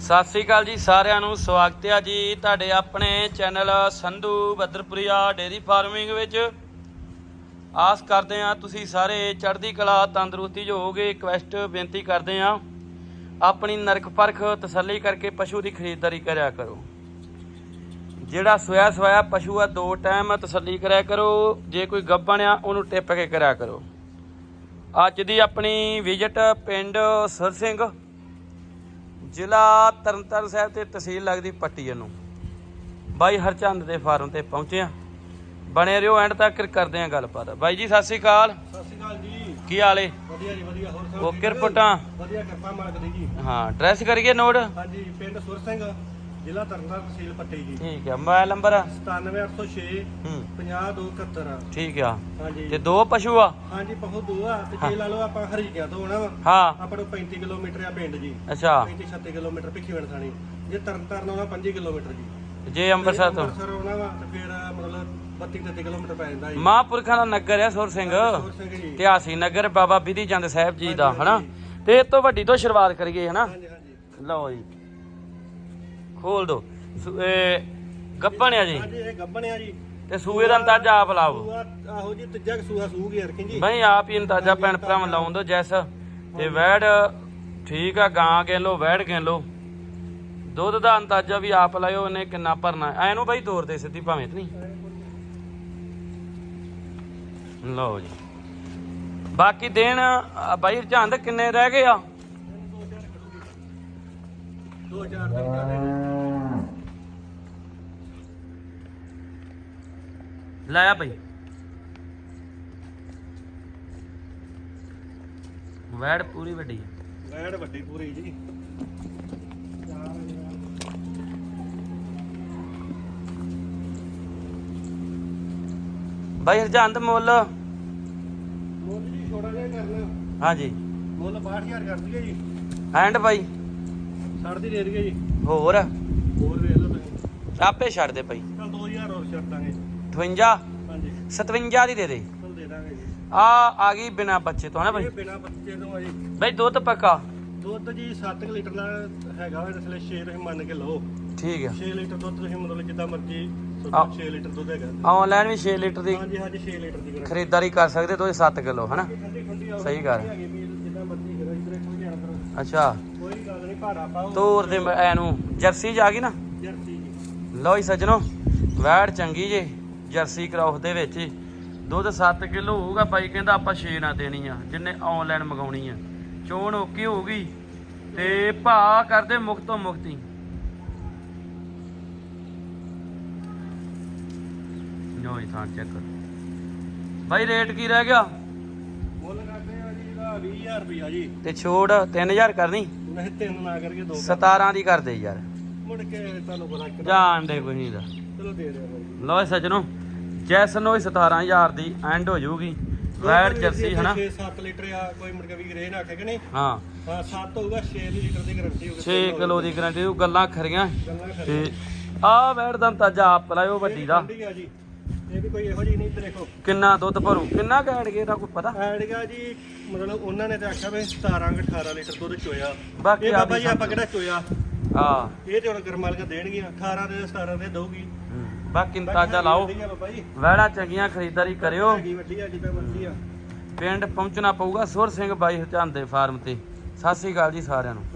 ਸਤਿ ਸ੍ਰੀ ਅਕਾਲ ਜੀ ਸਾਰਿਆਂ ਨੂੰ, ਸਵਾਗਤ ਹੈ ਜੀ ਤੁਹਾਡੇ ਆਪਣੇ channel Sandhu Badarpuria dairy farming ਵਿੱਚ। ਆਸ ਕਰਦੇ ਹਾਂ ਤੁਸੀਂ ਸਾਰੇ ਚੜ੍ਹਦੀ ਕਲਾ, ਤੰਦਰੁਸਤੀ 'ਚ ਹੋਵੋਗੇ ਰਿਕਵੈਸਟ ਬੇਨਤੀ ਕਰਦੇ ਹਾਂ, ਆਪਣੀ ਨਰਕ ਪਰਖ ਤਸੱਲੀ ਕਰਕੇ ਪਸ਼ੂ ਦੀ ਖਰੀਦਦਾਰੀ ਕਰਿਆ ਕਰੋ। ਜਿਹੜਾ ਸੋਇਆ ਸਵਾਇਆ ਪਸ਼ੂ ਆ, ਦੋ ਟਾਈਮ ਤਸੱਲੀ ਕਰਿਆ ਕਰੋ, ਜੇ ਕੋਈ ਗੱਭਣ ਆ ਉਹਨੂੰ ਟਿੱਪ ਕੇ ਕਰਿਆ ਕਰੋ। ਅੱਜ ਦੀ ਆਪਣੀ ਵਿਜ਼ਿਟ ਪਿੰਡ ਸੁਰ ਸਿੰਘ ਜ਼ਿਲ੍ਹਾ ਤਰਨਤਾਰਨ ਸਾਹਿਬ ਤੇ ਤਹਿਸੀਲ ਲੱਗਦੀ ਪੱਟੀ ਨੂੰ ਬਾਈ ਹਰਚੰਦ ਦੇ ਫਾਰਮ ਤੇ ਪਹੁੰਚੇ ਆ ਬਣੇ ਰਹੋ ਐਂਡ ਤੱਕ ਕਰਦੇ ਆ ਗੱਲਬਾਤ। ਬਾਈ ਜੀ ਸਤਿ ਸ੍ਰੀ ਅਕਾਲ। ਸਤਿ ਸ਼੍ਰੀ ਅਕਾਲ ਜੀ। ਕੀ ਹਾਲ ਏ? ਵਧੀਆ ਜੀ ਵਧੀਆ। ਹੋਰ ਸਭ ਓਕੇ? ਰਿਪੋਰਟਾਂ ਵਧੀਆ ਕਿਰਪਾ ਮਾਲਕ ਦੀ ਜੀ। ਹਾਂ ਡਰੈਸ ਕਰੀਏ ਨੋਟ। ਹਾਂਜੀ ਪਿੰਡ ਸੁਰ ਸਿੰਘ। ਜ਼ਿਲ੍ਹਾ ਤਰਨਤਾਰਨ ਤਹਿਸੀਲ ਪੱਟੀ ਜੀ। ਠੀਕ ਆ ਮੋਬਾਈਲ ਨੰਬਰ? 97806 ਹੂੰ। 50271 ਠੀਕ ਆ। ਹਾਂਜੀ। ਤੇ ਦੋ ਪਸ਼ੂ ਆ? ਹਾਂਜੀ ਬਹੁਤ ਦੂਰ ਆ। ਤੇ ਜੇ ਲਾ ਲਓ ਆਪਾਂ ਹਰੀਕਿਆਂ ਤੋਂ ਆਉਣਾ ਵਾ ਹਾਂ। ਆਪਾਂ ਨੂੰ 35 ਕਿਲੋਮੀਟਰ ਆ ਪਿੰਡ ਜੀ। ਅੱਛਾ। 35 36 ਕਿਲੋਮੀਟਰ ਭਿੱਖੀ ਥਾਣੀ। ਜੇ ਤਰਨਤਾਰਨ ਆਉਣਾ 5 ਕਿਲੋਮੀਟਰ ਜੀ। ਜੇ ਅੰਮ੍ਰਿਤਸਰ ਤੋਂ? ਅੰਮ੍ਰਿਤਸਰ ਆਉਣਾ ਵਾ ਤੇ ਫਿਰ ਮਤਲਬ 32 33 ਕਿਲੋਮੀਟਰ ਪੈ ਜਾਂਦਾ ਜੀ। ਮਹਾਂਪੁਰਖਾਂ ਦਾ ਨਗਰ ਹੈ ਸੁਰ ਸਿੰਘ। ਇਤਿਹਾਸੀ ਨਗਰ ਬਾਬਾ ਬਿਧੀ ਚੰਦ ਸਾਹਿਬ ਜੀ ਦਾ ਹਨਾ? ਤੇ ਇਹ ਤੋਂ ਵੱਡੀ ਤੋਂ ਸ਼ੁਰੂਆਤ ਕਰੀਏ ਹਨਾ? ਹਾਂਜੀ ਹਾਂਜੀ। ਲਓ ਜੀ। ਖੋਲ ਦੋ। ਸੂ- ਇਹ ਗੱਭਣ ਆ ਜੀ। ਹਾਂਜੀ ਇਹ ਗੱਬਣਿਆ ਜੀ। ਤੇ ਸੂਏ ਦਾ ਅੰਦਾਜ਼ਾ ਆਪ ਲਾਓ। ਆਹੋ ਜੀ ਤੀਜਾ ਸੂਆ ਸੂਗੀ ਯਾਰ ਜੀ ਬਈ ਆਪ ਹੀ ਅੰਦਾਜ਼ਾ ਭੈਣ ਭਰਾਵਾਂ ਲਾਉਣ ਦੋ ਜੈਸ। ਤੇ ਵੈੜ ਠੀਕ ਆ ਗਾਂ ਕਹਿ ਲੋ ਵੈੜ ਕਹਿ ਲੋ ਦੁੱਧ ਦਾ ਅੰਦਾਜ਼ਾ ਵੀ ਆਪ ਲਾਇਓ ਇਹਨੇ ਕਿੰਨਾ ਭਰਨਾ। ਐ ਨੂੰ ਬਈ ਤੋਰ ਦੇ ਸਿੱਧੀ ਭਾਵੇਂ ਤੇ ਨਹੀਂ। ਲਓ ਜੀ। ਬਾਕੀ ਦੇਣ ਬਾਈ ਝੰਦ ਕਿੰਨੇ ਰਹਿ ਗਏ ਆ? ਦੋ ਚਾਰ ਦਿਨ ਕਰਦੇ ਲਾਇਆ ਬਈ ਵੈੜ ਪੂਰੀ ਵੱਡੀ ਆ। ਵੈੜ ਵੱਡੀ ਪੂਰੀ ਜੀ। ਬਾਈ ਹਰਜੰਦ ਮੁੱਲ। ਮੁੱਲ ਜੀ ਛੋੜਾ ਜਿਹਾ ਕਰਨਾ। ਹਾਂਜੀ। ਮੁੱਲ 62000 ਕਰ ਦਈਏ ਜੀ। ਐਂਡ ਬਾਈ 60 ਦੀ ਦਈਏ ਜੀ। ਹੋਰ? ਹੋਰ ਵੇਖ ਲਓ ਤੁਸੀਂ। ਆਪੇ ਛੱਡ ਦੇ ਬਾਈ ਚਲ 2000 ਹੋਰ ਛੱਡ ਦਾਂਗੇ। 58 ਹਾਂਜੀ। 57 ਦੀ ਦੇ ਦੇ। ਚਲ ਦੇ ਦਾਂਗੇ ਜੀ। ਆ ਆ ਗਈ ਬਿਨਾ ਬੱਚੇ ਤੋਂ ਨਾ ਇਹ ਬਿਨਾ ਬੱਚੇ ਤੋਂ ਆ ਜੀ। ਬਾਈ ਦੁੱਧ ਪੱਕਾ? ਦੁੱਧ ਜੀ 7 ਲੀਟਰ ਦਾ ਹੈਗਾ ਵਾ ਇਸ ਲਈ 6 ਤੁਸੀਂ ਮੰਨ ਕੇ ਲਓ। ਠੀਕ ਆ। 6 ਲੀਟਰ ਦੁੱਧ ਤੁਸੀਂ ਮਤਲਬ ਜਿੱਦਾਂ ਮਰਜ਼ੀ ਆ। 6 ਲੀਟਰ ਦੁੱਧ ਹੈਗਾ। ਆਨਲਾਈਨ ਵੀ 6 ਲੀਟਰ ਦੀ ਹਾਂਜੀ ਹਾਂਜੀ 6 ਲੀਟਰ ਦੀ ਗਰੰਟੀ ਖਰੀਦਦਾਰੀ ਕਰ ਸਕਦੇ ਤੁਸੀਂ 7 ਕਿਲੋ ਹਨਾ? ਠੰਡੀ ਠੰਡੀ ਆਓ। ਸਹੀ ਗੱਲ। ਹੈਗੀ ਵੀ ਜਿੱਦਾਂ ਮਰਜ਼ੀ ਕਰੋ ਇਧਰ ਇੱਥੋਂ ਧਿਆਨ ਕਰੋ ਅੱਛਾ। ਕੋਈ ਤੋਰ ਦੇ ਐ ਨੂੰ ਜਰਸੀ ਆ ਗਈ ਨਾ? ਜਰਸੀ ਜੀ। ਲਓ ਜੀ ਸੱਜਣੋ ਵੈੜ ਚੰਗੀ ਜੇ ਜਰਸੀ ਕਰਾਉਸ ਦੇ ਵਿੱਚ। ਦੁੱਧ 7 ਕਿਲੋ ਹੋਊਗਾ ਬਾਈ ਕਹਿੰਦਾ ਆਪਾਂ 6 ਨਾ ਦੇਣੀ ਆ ਜਿੰਨੇ ਆਨਲਾਈਨ ਮੰਗਾਉਣੀ ਆ। ਚੋਣ ਓਕੇ ਹੋਊਗੀ ਤੇ ਭਾ ਕਰਦੇ ਮੁਕਤੋਂ ਮੁਕਤੀ ਜੀ ਥਾਂ ਚੈੱਕ ਕਰੋ ਬਾਈ ਰੇਟ ਕੀ ਰਹਿ ਗਿਆ? 20000 ਰੁਪਿਆ ਜੀ। ਤੇ ਛੋੜ 3000 ਕਰਨੀ? ਨਹੀਂ ਤਿੰਨ ਨਾ ਕਰਕੇ ਦੋ 17 ਦੀ ਕਰ ਦੇ ਯਾਰ। ਮੁੜ ਕੇ ਤੁਹਾਨੂੰ ਪਤਾ ਕਿ ਜਾਣ ਦੇ ਕੋਈ ਨਹੀਂ ਦਾ। ਚਲੋ ਦੇ ਦਿਓ ਬਾਈ। ਲਓ ਜੀ ਸੱਜਣੋ ਜੈਸਨ ਹੋਈ 17000 ਦੀ ਐਂਡ ਹੋ ਜਾਊਗੀ। ਵੈੜ ਜਰਸੀ ਹਨਾ? 6-7 ਲੀਟਰ ਆ ਕੋਈ ਮੁੜ ਕੇ ਵੀ ਗਰੇ ਨਾ ਆਖੇ ਕਿ ਨਹੀਂ? ਹਾਂ। ਹਾਂ 7 ਹੋਊਗਾ 6 ਲੀਟਰ ਦੀ ਗਾਰੰਟੀ ਹੋਊਗੀ। 6 ਕਿਲੋ ਦੀ ਗਰੰਟੀ ਉਹ ਗੱਲਾਂ ਖਰੀਆਂ। ਤੇ ਆ ਵੈੜ ਦਾ ਅੰਦਾਜ਼ਾ ਆਪ ਲਾਇਓ ਵੱਡੀ ਦਾ। ਇਹ ਵੀ ਕੋਈ ਇਹੋ ਜਿਹੀ ਨਹੀਂ ਇੱਧਰ ਦੇਖੋ। ਕਿੰਨਾ ਦੁੱਧ ਭਰੂ? ਕਿੰਨਾ ਕੈੜ ਗਿਆ ਦਾ ਕੋਈ ਪਤਾ? ਐਡਗਾ ਜੀ ਮਤਲਬ ਉਹਨਾਂ ਨੇ ਤੇ ਆਖਿਆ ਵੀ 17 ਕੁ 18 ਲੀਟਰ ਦੁੱਧ ਚੋਇਆ। ਬਾਕੀ ਇਹ ਬਾਬਾ ਜੀ ਆਪਾਂ ਕਿਹੜਾ ਚੋਇਆ? ਆ ਇਹ ਤੇ ਹੁਣ ਗਰਮਾਲੀਆਂ ਦੇਣਗੀਆਂ 18 ਦੇ 17 ਦੇ ਦਊਗੀ। ਬਾਕੀ ਅੰਦਾਜ਼ਾ ਲਾਓ। ਵੈੜਾਂ ਚੰਗੀਆਂ ਖਰੀਦਦਾਰੀ ਕਰਿਓ। ਹੈਗੀ ਵੱਡੀ ਆ ਜਿੱਦਾਂ ਮਰਜ਼ੀ ਆ। ਪਿੰਡ ਪਹੁੰਚਣਾ ਪਊਗਾ ਸੁਰ ਸਿੰਘ ਬਾਈ ਹਰਚੰਦ ਦੇ ਫਾਰਮ ਤੇ। ਸਤਿ ਸ੍ਰੀ ਅਕਾਲ ਜੀ ਸਾਰਿਆਂ ਨੂੰ।